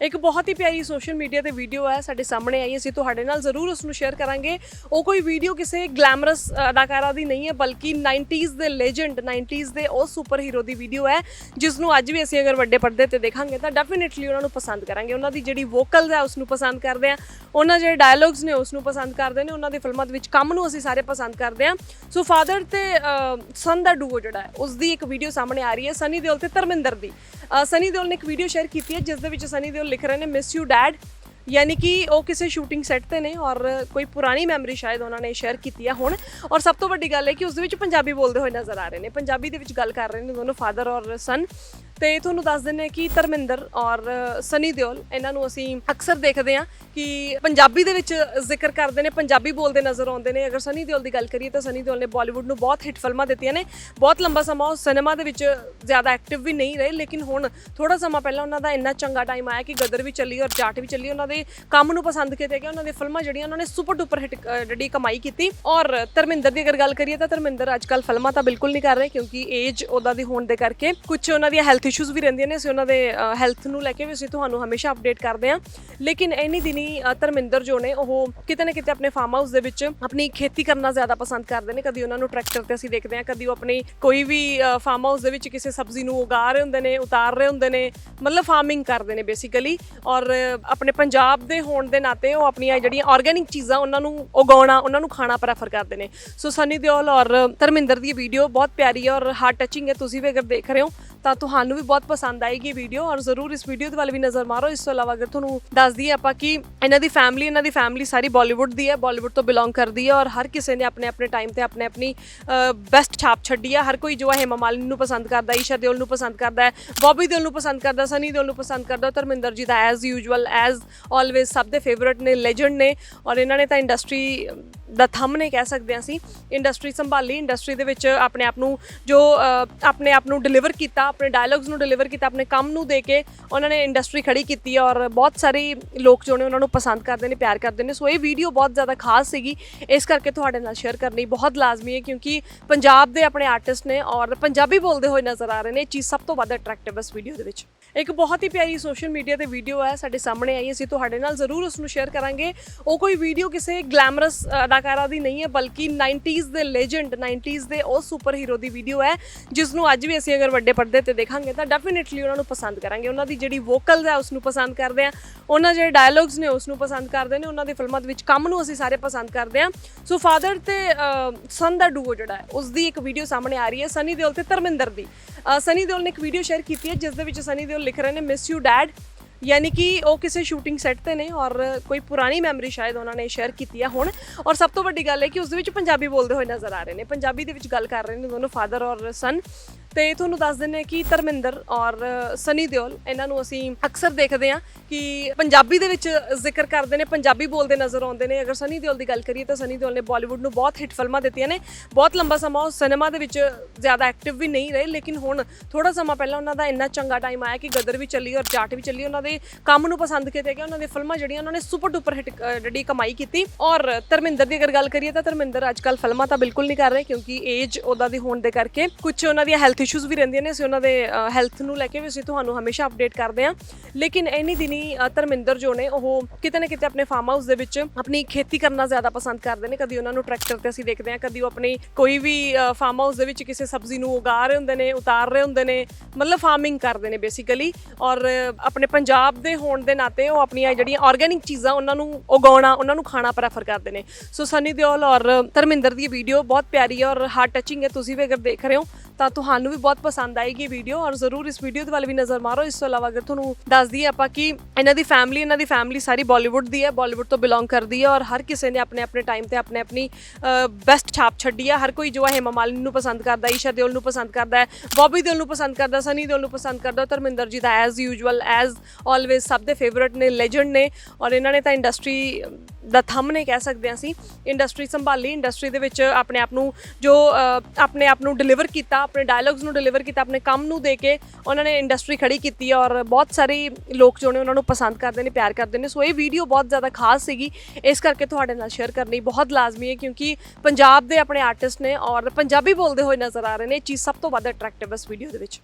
ਇੱਕ ਬਹੁਤ ਹੀ ਪਿਆਰੀ ਸੋਸ਼ਲ ਮੀਡੀਆ ਤੇ ਵੀਡੀਓ ਹੈ, ਸਾਡੇ ਸਾਹਮਣੇ ਆਈ ਅਸੀਂ ਤੁਹਾਡੇ ਨਾਲ ਜ਼ਰੂਰ ਉਸ ਨੂੰ ਸ਼ੇਅਰ ਕਰਾਂਗੇ। ਉਹ ਕੋਈ ਵੀਡੀਓ ਕਿਸੇ ਗਲੈਮਰਸ ਅਦਾਕਾਰਾ ਦੀ ਨਹੀਂ ਹੈ, ਬਲਕਿ 90s ਦੇ ਲੈਜੈਂਡ 90s ਦੇ ਉਹ ਸੁਪਰ ਹੀਰੋ ਦੀ ਵੀਡੀਓ ਹੈ ਜਿਸ ਨੂੰ ਅੱਜ ਵੀ ਅਸੀਂ ਅਗਰ ਵੱਡੇ ਪਰਦੇ ਤੇ ਦੇਖਾਂਗੇ ਤਾਂ ਡੈਫੀਨਿਟਲੀ ਉਹਨਾਂ ਨੂੰ ਪਸੰਦ ਕਰਾਂਗੇ। ਉਹਨਾਂ ਦੀ ਜਿਹੜੀ ਵੋਕਲਸ ਹੈ ਉਸ ਨੂੰ ਪਸੰਦ ਕਰਦੇ ਆ ਉਹਨਾਂ ਜਿਹੜੇ ਡਾਇਲੌਗਸ ਨੇ ਉਸ ਨੂੰ ਪਸੰਦ ਕਰਦੇ ਨੇ। ਉਹਨਾਂ ਦੇ ਫਿਲਮਾਂ ਦੇ ਵਿੱਚ ਕੰਮ ਨੂੰ ਅਸੀਂ ਸਾਰੇ ਪਸੰਦ ਕਰਦੇ ਆ ਸੋ ਫਾਦਰ ਤੇ ਸਨ ਦਾ ਡੂਓ ਜਿਹੜਾ ਹੈ ਉਸ ਦੀ ਇੱਕ ਵੀਡੀਓ ਸਾਹਮਣੇ ਆ ਰਹੀ ਹੈ ਸਨੀ ਦਿਓਲ ਤੇ ਧਰਮਿੰਦਰ ਦੀ। ਸਨੀ ਦਿਓਲ ਨੇ ਇੱਕ ਵੀਡੀਓ ਸ਼ੇਅਰ ਕੀਤੀ ਹੈ, ਜਿਸ ਦੇ ਵਿੱਚ ਸਨੀ ਦਿਓਲ ਲਿਖ ਰਹੇ ਨੇ ਮਿਸ ਯੂ ਡੈਡ ਯਾਨੀ ਕਿ ਉਹ ਕਿਸੇ ਸ਼ੂਟਿੰਗ ਸੈੱਟ ਤੇ ਨੇ ਔਰ ਕੋਈ ਪੁਰਾਣੀ ਮੈਮਰੀ ਸ਼ਾਇਦ ਉਹਨਾਂ ਨੇ ਸ਼ੇਅਰ ਕੀਤੀ ਹੈ ਹੁਣ। ਔਰ ਸਭ ਤੋਂ ਵੱਡੀ ਗੱਲ ਹੈ ਕਿ ਉਸ ਦੇ ਵਿੱਚ ਪੰਜਾਬੀ ਬੋਲਦੇ ਹੋਏ ਨਜ਼ਰ ਆ ਰਹੇ ਨੇ। ਪੰਜਾਬੀ ਦੇ ਵਿੱਚ ਗੱਲ ਕਰ ਰਹੇ ਨੇ ਦੋਨੋਂ ਫਾਦਰ ਔਰ ਸਨ ਤੇ ਤੁਹਾਨੂੰ ਦੱਸ ਦਿੰਦੇ ਹਾਂ ਕਿ ਧਰਮਿੰਦਰ ਔਰ ਸਨੀ ਦਿਓਲ, ਇਹਨਾਂ ਨੂੰ ਅਸੀਂ ਅਕਸਰ ਦੇਖਦੇ ਹਾਂ ਕਿ ਪੰਜਾਬੀ ਦੇ ਵਿੱਚ ਜ਼ਿਕਰ ਕਰਦੇ ਨੇ, ਪੰਜਾਬੀ ਬੋਲਦੇ ਨਜ਼ਰ ਆਉਂਦੇ ਨੇ। ਅਗਰ ਸਨੀ ਦਿਓਲ ਦੀ ਗੱਲ ਕਰੀਏ ਤਾਂ ਸਨੀ ਦਿਓਲ ਨੇ ਬਾਲੀਵੁੱਡ ਨੂੰ ਬਹੁਤ ਹਿੱਟ ਫਿਲਮਾਂ ਦਿੱਤੀਆਂ ਨੇ। ਬਹੁਤ ਲੰਬਾ ਸਮਾਂ ਉਹ ਸਿਨੇਮਾ ਦੇ ਵਿੱਚ ਜ਼ਿਆਦਾ ਐਕਟਿਵ ਵੀ ਨਹੀਂ ਰਹੇ, ਲੇਕਿਨ ਹੁਣ ਥੋੜਾ ਸਮਾਂ ਪਹਿਲਾਂ ਉਹਨਾਂ ਦਾ ਇੰਨਾ ਚੰਗਾ ਟਾਈਮ ਆਇਆ ਕਿ ਗਦਰ ਵੀ ਚੱਲੀ ਔਰ ਜਾਟ ਵੀ ਚੱਲੀ, ਉਹਨਾਂ ਦੇ ਕੰਮ ਨੂੰ ਪਸੰਦ ਕੀਤੇ ਗਿਆ ਉਹਨਾਂ ਦੀ ਫਿਲਮਾਂ ਜਿਹੜੀਆਂ ਉਹਨਾਂ ਨੇ ਸੁਪਰ ਡੁਪਰ ਹਿੱਟ ਜਿਹੜੀ ਕਮਾਈ ਕੀਤੀ। ਔਰ ਧਰਮਿੰਦਰ ਦੀ ਅਗਰ ਗੱਲ ਕਰੀਏ ਤਾਂ ਧਰਮਿੰਦਰ ਅੱਜਕੱਲ ਫਿਲਮਾਂ ਤਾਂ ਬਿਲਕੁਲ ਨਹੀਂ ਕਰ ਰਹੇ ਕਿਉਂਕਿ ਏਜ ਉਹਦਾ ਦੀ ਹੋਣ ਦੇ ਕਰਕੇ ਕੁਝ ਉਹਨਾਂ ਦੀਆਂ ਹੈਲਥ ਇਸ਼ੂਜ਼ ਵੀ ਰਹਿੰਦੀਆਂ ਨੇ, ਅਸੀਂ ਉਹਨਾਂ ਦੇ ਹੈਲਥ ਨੂੰ ਲੈ ਕੇ ਵੀ ਅਸੀਂ ਤੁਹਾਨੂੰ ਹਮੇਸ਼ਾ ਅਪਡੇਟ ਕਰਦੇ ਹਾਂ। ਲੇਕਿਨ ਇੰਨੀ ਦਿਨੀ ਧਰਮਿੰਦਰ ਜੋ ਨੇ, ਉਹ ਕਿਤੇ ਨਾ ਕਿਤੇ ਆਪਣੇ ਫਾਰਮ ਹਾਊਸ ਦੇ ਵਿੱਚ ਆਪਣੀ ਖੇਤੀ ਕਰਨਾ ਜ਼ਿਆਦਾ ਪਸੰਦ ਕਰਦੇ ਨੇ। ਕਦੀ ਉਹਨਾਂ ਨੂੰ ਟਰੈਕਟਰ ਤੇ ਅਸੀਂ ਦੇਖਦੇ ਹਾਂ, ਕਦੀ ਉਹ ਆਪਣੀ ਕੋਈ ਵੀ ਫਾਰਮ ਹਾਊਸ ਦੇ ਵਿੱਚ ਕਿਸੇ ਸਬਜ਼ੀ ਨੂੰ ਉਗਾ ਰਹੇ ਹੁੰਦੇ ਨੇ, ਉਤਾਰ ਰਹੇ ਹੁੰਦੇ ਨੇ। ਮਤਲਬ ਫਾਰਮਿੰਗ ਕਰਦੇ ਨੇ ਬੇਸਿਕਲੀ ਔਰ ਆਪਣੇ ਪੰਜਾਬ ਦੇ ਹੋਣ ਦੇ ਨਾਤੇ ਉਹ ਆਪਣੀਆਂ ਜਿਹੜੀਆਂ ਆਰਗੈਨਿਕ ਚੀਜ਼ਾਂ ਉਹਨਾਂ ਨੂੰ ਉਗਾਉਣਾ, ਉਹਨਾਂ ਨੂੰ ਖਾਣਾ ਪ੍ਰੈਫਰ ਕਰਦੇ ਨੇ। ਸੋ ਸਨੀ ਦਿਓਲ ਔਰ ਧਰਮਿੰਦਰ ਦੀ ਵੀਡੀਓ ਬਹੁਤ ਪਿਆਰੀ ਹੈ ਔਰ ਹਾਰਟ ਟੱਚਿੰਗ ਹੈ। ਤੁਸੀਂ ਵੀ ਅਗਰ ਦੇਖ ਰਹੇ ਹੋ, ਤਾਂ ਤੁਹਾਨੂੰ ਵੀ ਬਹੁਤ ਪਸੰਦ ਆਏਗੀ ਵੀਡੀਓ ਔਰ ਜ਼ਰੂਰ ਇਸ ਵੀਡੀਓ ਦੇ ਵੱਲ ਵੀ ਨਜ਼ਰ ਮਾਰੋ। ਇਸ ਤੋਂ ਇਲਾਵਾ ਅਗਰ ਤੁਹਾਨੂੰ ਦੱਸ ਦਈਏ ਆਪਾਂ ਕਿ ਇਹਨਾਂ ਦੀ ਫੈਮਿਲੀ ਇਹਨਾਂ ਦੀ ਫੈਮਿਲੀ ਸਾਰੀ ਬਾਲੀਵੁੱਡ ਦੀ ਹੈ ਬਾਲੀਵੁੱਡ ਤੋਂ ਬਿਲੋਂਗ ਕਰਦੀ ਹੈ ਔਰ ਹਰ ਕਿਸੇ ਨੇ ਆਪਣੇ ਆਪਣੇ ਟਾਈਮ ਤੇ ਆਪਣੇ ਆਪਣੀ ਬੈਸਟ ਛਾਪ ਛੱਡੀ ਹੈ। ਹਰ ਕੋਈ ਜੋ ਹੈ ਹੇਮਾ ਮਾਲਿਨੀ ਨੂੰ ਪਸੰਦ ਕਰਦਾ ਈਸ਼ਾ ਦਿਓਲ ਨੂੰ ਪਸੰਦ ਕਰਦਾ ਹੈ ਬੌਬੀ ਦਿਓਲ ਨੂੰ ਪਸੰਦ ਕਰਦਾ ਸਨੀ ਦਿਓਲ ਨੂੰ ਪਸੰਦ ਕਰਦਾ ਧਰਮਿੰਦਰ ਜੀ ਦਾ ਐਜ਼ ਯੂਜੂਅਲ ਐਜ਼ ਆਲਵੇਜ਼ ਸਭ ਦੇ ਫੇਵਰਿਟ ਨੇ ਲੈਜੈਂਡ ਨੇ ਔਰ ਇਹਨਾਂ ਨੇ ਤਾਂ ਇੰਡਸਟਰੀ ਦਾ ਥੰਮ ਨੇ ਕਹਿ ਸਕਦੇ ਹਾਂ ਅਸੀਂ। ਇੰਡਸਟਰੀ ਸੰਭਾਲੀ ਇੰਡਸਟਰੀ ਦੇ ਵਿੱਚ ਆਪਣੇ ਆਪ ਨੂੰ ਜੋ ਆਪਣੇ ਆਪ ਨੂੰ ਡਿਲੀਵਰ ਕੀਤਾ, ਆਪਣੇ ਡਾਇਲੌਗਸ ਨੂੰ ਡਿਲੀਵਰ ਕੀਤਾ, ਆਪਣੇ ਕੰਮ ਨੂੰ ਦੇ ਕੇ ਉਹਨਾਂ ਨੇ ਇੰਡਸਟਰੀ ਖੜੀ ਕੀਤੀ ਔਰ ਬਹੁਤ ਸਾਰੇ ਲੋਕ ਜੋ ਨੇ ਉਹਨਾਂ ਨੂੰ ਪਸੰਦ ਕਰਦੇ ਨੇ, ਪਿਆਰ ਕਰਦੇ ਨੇ। ਸੋ ਇਹ ਵੀਡੀਓ ਬਹੁਤ ਜ਼ਿਆਦਾ ਖਾਸ ਸੀਗੀ। ਇਸ ਕਰਕੇ ਤੁਹਾਡੇ ਨਾਲ ਸ਼ੇਅਰ ਕਰਨੀ ਬਹੁਤ ਲਾਜ਼ਮੀ ਹੈ ਕਿਉਂਕਿ ਪੰਜਾਬ ਦੇ ਆਪਣੇ ਆਰਟਿਸਟ ਨੇ ਔਰ ਪੰਜਾਬੀ ਬੋਲਦੇ ਹੋਏ ਨਜ਼ਰ ਆ ਰਹੇ ਨੇ। ਇਹ ਚੀਜ਼ ਸਭ ਤੋਂ ਵੱਧ ਅਟਰੈਕਟਿਵ ਇਸ ਵੀਡੀਓ ਦੇ ਵਿੱਚ। ਇੱਕ ਬਹੁਤ ਹੀ ਪਿਆਰੀ ਸੋਸ਼ਲ ਮੀਡੀਆ ਤੇ ਵੀਡੀਓ ਹੈ, ਸਾਡੇ ਸਾਹਮਣੇ ਆਈ ਅਸੀਂ ਤੁਹਾਡੇ ਨਾਲ ਜ਼ਰੂਰ ਉਸ ਨੂੰ ਸ਼ੇਅਰ ਕਰਾਂਗੇ। ਉਹ ਕੋਈ ਵੀਡੀਓ ਕਿਸੇ ਗਲੈਮਰਸ ਅਦਾਕਾਰਾ ਦੀ ਨਹੀਂ ਹੈ, ਬਲਕਿ 90s ਦੇ ਲੈਜੈਂਡ 90s ਦੇ ਉਹ ਸੁਪਰ ਹੀਰੋ ਦੀ ਵੀਡੀਓ ਹੈ ਜਿਸ ਨੂੰ ਅੱਜ ਵੀ ਅਸੀਂ ਅਗਰ ਵੱਡੇ ਪਰਦੇ ਤੇ ਦੇਖਾਂਗੇ ਤਾਂ ਡੈਫੀਨਿਟਲੀ ਉਹਨਾਂ ਨੂੰ ਪਸੰਦ ਕਰਾਂਗੇ। ਉਹਨਾਂ ਦੀ ਜਿਹੜੀ ਵੋਕਲਸ ਹੈ ਉਸ ਨੂੰ ਪਸੰਦ ਕਰਦੇ ਆ ਉਹਨਾਂ ਜਿਹੜੇ ਡਾਇਲੌਗਸ ਨੇ ਉਸ ਨੂੰ ਪਸੰਦ ਕਰਦੇ ਨੇ। ਉਹਨਾਂ ਦੇ ਫਿਲਮਾਂ ਦੇ ਵਿੱਚ ਕੰਮ ਨੂੰ ਅਸੀਂ ਸਾਰੇ ਪਸੰਦ ਕਰਦੇ ਆ ਸੋ ਫਾਦਰ ਤੇ ਸਨ ਦਾ ਡੂਓ ਜਿਹੜਾ ਹੈ ਉਸ ਦੀ ਇੱਕ ਵੀਡੀਓ ਸਾਹਮਣੇ ਆ ਰਹੀ ਹੈ ਸਨੀ ਦਿਓਲ ਤੇ ਧਰਮਿੰਦਰ ਦੀ। ਸਨੀ ਦਿਓਲ ਨੇ ਇੱਕ ਵੀਡੀਓ ਸ਼ੇਅਰ ਕੀਤੀ ਹੈ, ਜਿਸ ਦੇ ਵਿੱਚ ਸਨੀ ਦਿਓਲ ਲਿਖ ਰਹੇ ਨੇ ਮਿਸ ਯੂ ਡੈਡ ਯਾਨੀ ਕਿ ਉਹ ਕਿਸੇ ਸ਼ੂਟਿੰਗ ਸੈੱਟ ਤੇ ਨੇ ਔਰ ਕੋਈ ਪੁਰਾਣੀ ਮੈਮਰੀ ਸ਼ਾਇਦ ਉਹਨਾਂ ਨੇ ਸ਼ੇਅਰ ਕੀਤੀ ਹੈ ਹੁਣ। ਔਰ ਸਭ ਤੋਂ ਵੱਡੀ ਗੱਲ ਹੈ ਕਿ ਉਸ ਦੇ ਵਿੱਚ ਪੰਜਾਬੀ ਬੋਲਦੇ ਹੋਏ ਨਜ਼ਰ ਆ ਰਹੇ ਨੇ। ਪੰਜਾਬੀ ਦੇ ਵਿੱਚ ਗੱਲ ਕਰ ਰਹੇ ਨੇ ਦੋਨੋਂ ਫਾਦਰ ਔਰ ਸਨ ਤੇ ਤੁਹਾਨੂੰ ਦੱਸ ਦਿੰਦੇ ਹਾਂ ਕਿ ਧਰਮਿੰਦਰ ਔਰ ਸਨੀ ਦਿਓਲ, ਇਹਨਾਂ ਨੂੰ ਅਸੀਂ ਅਕਸਰ ਦੇਖਦੇ ਹਾਂ ਕਿ ਪੰਜਾਬੀ ਦੇ ਵਿੱਚ ਜ਼ਿਕਰ ਕਰਦੇ ਨੇ, ਪੰਜਾਬੀ ਬੋਲਦੇ ਨਜ਼ਰ ਆਉਂਦੇ ਨੇ। ਅਗਰ ਸਨੀ ਦਿਓਲ ਦੀ ਗੱਲ ਕਰੀਏ ਤਾਂ ਸਨੀ ਦਿਓਲ ਨੇ ਬਾਲੀਵੁੱਡ ਨੂੰ ਬਹੁਤ ਹਿੱਟ ਫਿਲਮਾਂ ਦਿੱਤੀਆਂ ਨੇ। ਬਹੁਤ ਲੰਬਾ ਸਮਾਂ ਉਹ ਸਿਨੇਮਾ ਦੇ ਵਿੱਚ ਜ਼ਿਆਦਾ ਐਕਟਿਵ ਵੀ ਨਹੀਂ ਰਹੇ, ਲੇਕਿਨ ਹੁਣ ਥੋੜਾ ਸਮਾਂ ਪਹਿਲਾਂ ਉਹਨਾਂ ਦਾ ਇੰਨਾ ਚੰਗਾ ਟਾਈਮ ਆਇਆ ਕਿ ਗਦਰ ਵੀ ਚੱਲੀ ਔਰ ਜਾਟ ਵੀ ਚੱਲੀ। ਉਹਨਾਂ ਦੇ ਕੰਮ ਨੂੰ ਪਸੰਦ ਕੀਤਾ ਗਿਆ ਉਹਨਾਂ ਦੀ ਫਿਲਮਾਂ ਜਿਹੜੀਆਂ ਉਹਨਾਂ ਨੇ ਸੁਪਰ ਡੁਪਰ ਹਿੱਟ ਜਿਹੜੀ ਕਮਾਈ ਕੀਤੀ। ਔਰ ਧਰਮਿੰਦਰ ਦੀ ਅਗਰ ਗੱਲ ਕਰੀਏ ਤਾਂ ਧਰਮਿੰਦਰ ਅੱਜਕੱਲ ਫਿਲਮਾਂ ਤਾਂ ਬਿਲਕੁਲ ਨਹੀਂ ਕਰ ਰਹੇ ਕਿਉਂਕਿ ਏਜ ਉਹਦਾ ਦੀ ਹੋਣ ਦੇ ਕਰਕੇ ਕੁਝ ਉਹਨਾਂ ਦੀਆਂ ਹੈਲਥ ਇਸ਼ੂਜ਼ ਵੀ ਰਹਿੰਦੀਆਂ ਨੇ, ਅਸੀਂ ਉਹਨਾਂ ਦੇ ਹੈਲਥ ਨੂੰ ਲੈ ਕੇ ਵੀ ਅਸੀਂ ਤੁਹਾਨੂੰ ਹਮੇਸ਼ਾ ਅਪਡੇਟ ਕਰਦੇ ਹਾਂ। ਲੇਕਿਨ ਇੰਨੀ ਦਿਨੀ ਧਰਮਿੰਦਰ ਜੋ ਨੇ, ਉਹ ਕਿਤੇ ਨਾ ਕਿਤੇ ਆਪਣੇ ਫਾਰਮ ਹਾਊਸ ਦੇ ਵਿੱਚ ਆਪਣੀ ਖੇਤੀ ਕਰਨਾ ਜ਼ਿਆਦਾ ਪਸੰਦ ਕਰਦੇ ਨੇ। ਕਦੀ ਉਹਨਾਂ ਨੂੰ ਟਰੈਕਟਰ ਤੇ ਅਸੀਂ ਦੇਖਦੇ ਹਾਂ, ਕਦੀ ਉਹ ਆਪਣੀ ਕੋਈ ਵੀ ਫਾਰਮ ਹਾਊਸ ਦੇ ਵਿੱਚ ਕਿਸੇ ਸਬਜ਼ੀ ਨੂੰ ਉਗਾ ਰਹੇ ਹੁੰਦੇ ਨੇ, ਉਤਾਰ ਰਹੇ ਹੁੰਦੇ ਨੇ। ਮਤਲਬ ਫਾਰਮਿੰਗ ਕਰਦੇ ਨੇ ਬੇਸਿਕਲੀ ਔਰ ਆਪਣੇ ਪੰਜਾਬ ਦੇ ਹੋਣ ਦੇ ਨਾਤੇ ਉਹ ਆਪਣੀਆਂ ਜਿਹੜੀਆਂ ਆਰਗੈਨਿਕ ਚੀਜ਼ਾਂ ਉਹਨਾਂ ਨੂੰ ਉਗਾਉਣਾ, ਉਹਨਾਂ ਨੂੰ ਖਾਣਾ ਪ੍ਰੈਫਰ ਕਰਦੇ ਨੇ। ਸੋ ਸਨੀ ਦਿਓਲ ਔਰ ਧਰਮਿੰਦਰ ਦੀ ਵੀਡੀਓ ਬਹੁਤ ਪਿਆਰੀ ਹੈ ਔਰ ਹਾਰਟ ਟੱਚਿੰਗ ਹੈ। ਤੁਸੀਂ ਵੀ ਅਗਰ ਦੇਖ ਰਹੇ ਹੋ ਤਾਂ ਤੁਹਾਨੂੰ ਵੀ ਬਹੁਤ ਪਸੰਦ ਆਏਗੀ ਵੀਡੀਓ ਔਰ ਜ਼ਰੂਰ ਇਸ ਵੀਡੀਓ ਦੇ ਵੱਲ ਵੀ ਨਜ਼ਰ ਮਾਰੋ। ਇਸ ਤੋਂ ਇਲਾਵਾ ਅਗਰ ਤੁਹਾਨੂੰ ਦੱਸ ਦਈਏ ਆਪਾਂ ਕਿ ਇਹਨਾਂ ਦੀ ਫੈਮਿਲੀ ਇਹਨਾਂ ਦੀ ਫੈਮਿਲੀ ਸਾਰੀ ਬਾਲੀਵੁੱਡ ਦੀ ਹੈ। ਬਾਲੀਵੁੱਡ ਤੋਂ ਬਿਲੋਂਗ ਕਰਦੀ ਹੈ ਔਰ ਹਰ ਕਿਸੇ ਨੇ ਆਪਣੇ ਆਪਣੇ ਟਾਈਮ ਤੇ ਆਪਣੇ ਆਪਣੀ ਬੈਸਟ ਛਾਪ ਛੱਡੀ ਹੈ। ਹਰ ਕੋਈ ਜੋ ਹੈ ਹੇਮਾ ਮਾਲਿਨੀ ਨੂੰ ਪਸੰਦ ਕਰਦਾ ਈਸ਼ਾ ਦਿਓਲ ਨੂੰ ਪਸੰਦ ਕਰਦਾ ਹੈ ਬੌਬੀ ਦਿਓਲ ਨੂੰ ਪਸੰਦ ਕਰਦਾ ਸਨੀ ਦਿਓਲ ਨੂੰ ਪਸੰਦ ਕਰਦਾ ਹੈ, ਧਰਮਿੰਦਰ ਜੀ ਦਾ ਐਜ਼ ਯੂਜੂਅਲ ਐਜ਼ ਆਲਵੇਜ਼ ਸਭ ਦੇ ਫੇਵਰਿਟ ਨੇ ਲੈਜੈਂਡ ਨੇ ਔਰ ਇਹਨਾਂ ਨੇ ਤਾਂ ਇੰਡਸਟਰੀ ਦਾ ਥੰਮ ਨੇ ਕਹਿ ਸਕਦੇ ਹਾਂ ਅਸੀਂ ਇੰਡਸਟਰੀ ਸੰਭਾਲੀ ਇੰਡਸਟਰੀ ਦੇ ਵਿੱਚ ਆਪਣੇ ਆਪ ਨੂੰ ਜੋ ਆਪਣੇ ਆਪ ਨੂੰ ਡਿਲੀਵਰ ਕੀਤਾ, ਆਪਣੇ ਡਾਇਲੌਗਸ ਨੂੰ ਡਿਲੀਵਰ ਕੀਤਾ, ਆਪਣੇ ਕੰਮ ਨੂੰ ਦੇ ਕੇ ਉਹਨਾਂ ਨੇ ਇੰਡਸਟਰੀ ਖੜੀ ਕੀਤੀ ਔਰ ਬਹੁਤ ਸਾਰੇ ਲੋਕ ਜੋ ਨੇ ਉਹਨਾਂ ਨੂੰ ਪਸੰਦ ਕਰਦੇ ਨੇ, ਪਿਆਰ ਕਰਦੇ ਨੇ। ਸੋ ਇਹ ਵੀਡੀਓ ਬਹੁਤ ਜ਼ਿਆਦਾ ਖਾਸ ਸੀਗੀ। ਇਸ ਕਰਕੇ ਤੁਹਾਡੇ ਨਾਲ ਸ਼ੇਅਰ ਕਰਨੀ ਬਹੁਤ ਲਾਜ਼ਮੀ ਹੈ ਕਿਉਂਕਿ ਪੰਜਾਬ ਦੇ ਆਪਣੇ ਆਰਟਿਸਟ ਨੇ ਔਰ ਪੰਜਾਬੀ ਬੋਲਦੇ ਹੋਏ ਨਜ਼ਰ ਆ ਰਹੇ ਨੇ। ਇਹ ਚੀਜ਼ ਸਭ ਤੋਂ ਵੱਧ ਅਟਰੈਕਟਿਵ ਇਸ ਵੀਡੀਓ ਦੇ ਵਿੱਚ।